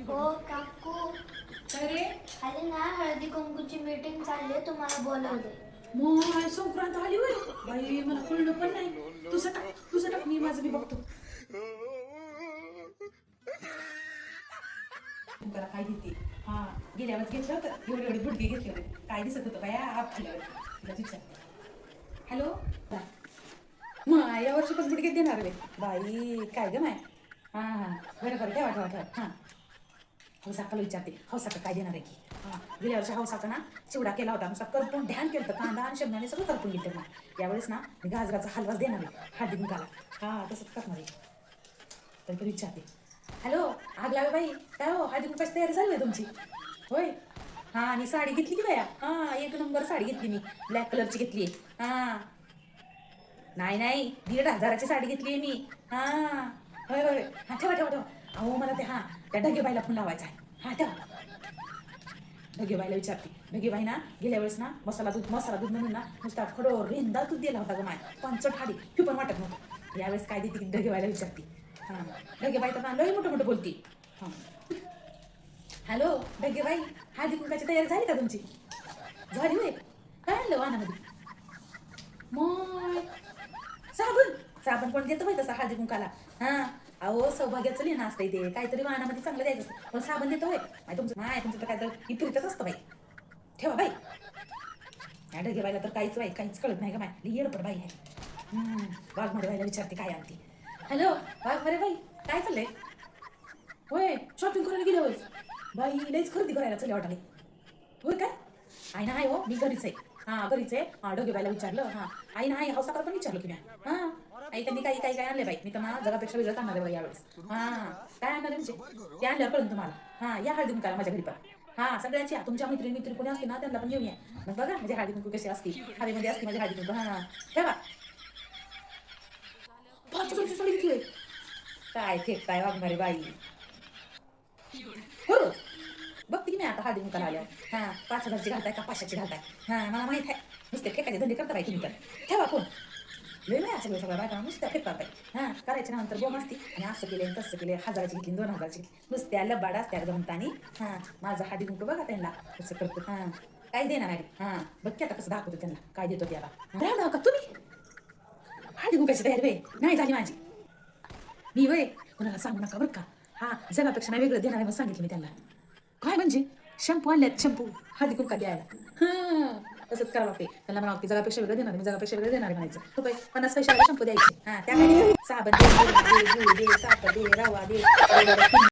हो काकू. काय रे आले ना हळदी कुंकूची मीटिंग चालली आहे तुम्हाला बोलवले. मग आज संक्रांत आली होय. बाई मला कळलं पण नाही. तुझं टाक तुझं टाक मी माझं मी बघतो. तुला काय देते हा गेल्या वेळेस घेतलं होतं. एवढे एवढे गुडघे घेतले होते. काय दिसत होतं बाया? आप खाल्यावर तिला विचारते. हॅलो? मग या वर्षी पण गुडघे देणार रे. बाई काय ग माय? हा हा. बरं बरं. ठेवा ठेवा ठेवा. हां. हौसाकाला विचारते हौसाका काय देणार आहे की? हा गेल्या वर्षी हौसाका ना चिवडा केला होता. नुसता करपून ध्यान केलं होतं. कांदा आणि शेंगदाणे सगळं करपून घेतलं ना यावेळेस ना मी गाजराचा हलवाच देणार आहे. हळदी कुंकाला. हा तसंच करणार आहे. तर विचारते हॅलो आग लावे बाई. काय हो हळदी कुंकाची तयारी झाली आहे तुमची? होय? हा आणि साडी घेतली की बाया. हा एक नंबर साडी घेतली मी. ब्लॅक कलरची घेतली आहे. हा. नाही नाही दीड हजाराची साडी घेतली मी. हा. होय होय. हा ठेवा ठेवा ठेवा. अहो मला ते हा त्या ढगेबाईला फोन लावायचा आहे. हा त्या. ढगेबाईला विचारते. ढगेबाई ना गेल्या वेळेस ना मसाला दूध मसाला दूध म्हणून ना नुसता खडो रेंदा दूध दिला होता ग माय. पंच ठाडी ती पण वाटत नव्हतं. यावेळेस काय देते की ढगेबाईला विचारते. हा ढगेबाई तर ना लय मोठं मोठं बोलते. हा. हॅलो ढगेबाई हळदी कुंकाची तयारी झाली का तुमची? झाली होय. काय आणलं वाहनामध्ये मग साबण. साबण कोण देतो माहिती तसा हळदी कुंकाला? हा. अहो सौभाग्याचं लिहिणं असतं ते. काहीतरी वाहनामध्ये चांगलं द्यायचं असतं. पण साबण देतो होय. तुमचं माय तुमचं तर काय तर विपरीतच असतं बाई. ठेवा बाई. या ढगे बाईला तर काहीच बाई काहीच कळत नाही का माय. येडपड बाई आहे. हम्म, वाघमारे बाईला विचारते काय आणते. हॅलो वाघमारे बाई काय चाललंय? होय शॉपिंग करायला गेले होय. बाई लईच खरेदी करायला चले वाटाले. होय काय? आहे ना आहे हो. मी घरीच आहे. हा घरीच आहे. हा डोगेबाईला विचारलं. हा. आई ना आहे हौसा पण विचारलं तुम्ही. हा. आई त्यांनी काही काही काय आणले बाई. मी तर जगापेक्षा वेगळं आणणार आहे यावेळेस. हा. काय आणणार म्हणजे? ते आणल्यावर कळून तुम्हाला. हा या हळदी कुंकाला माझ्या घरी पण. हा सगळ्यांची या. तुमच्या मैत्रिणी मित्री कोणी असते ना त्यांना पण घेऊन या. मग बघा म्हणजे माझी हळदी कुंकू कशी असते. हवेमध्ये असते माझ्या हळदी कुंकू हा. ठेवा. पाच हजारची साडी घेतली काय फेकताय वागणारे बाई हो बघते की लावल्या आता आल्या हा पाच हजारची घालताय का पाचशेची घालताय? हा मला माहीत आहे. नुसते फेकायचे धंदे करता बाई तुम्ही तर. ठेवा फोन. लय नाही सगळं सगळं बायका नुसत्या फेक करताय. हा करायच्या नंतर बोम असते. आणि असं केले तसं केले हजाराची घेतली दोन हजारची घेतली. नुसत्या लबाड असत्या जमतानी हा माझा हाडी कुंकू बघा त्यांना. कसं करतो. हा काय देणार आहे हा बघ की आता कसं दाखवतो त्यांना. काय देतो त्याला राहणार का तुम्ही. हाडी गुंकायची तयारी वे नाही झाली माझी. मी वय. कोणाला सांगू नका बरं का. हा जगापेक्षा नाही वेगळं देणार आहे मग सांगितलं मी त्यांना. काय म्हणजे? शॅम्पू आणल्यात शॅम्पू. हळदी कुंका द्यायला हा तसंच करावं बापे. त्याला म्हणावं की जगापेक्षा वेगळं देणार मी जगापेक्षा वेगळं देणार म्हणायचं. तो बाई पन्नास पैशाला शॅम्पू द्यायचे. हा त्या साबण दे, दे, दे, दे, साखर दे, रवा दे.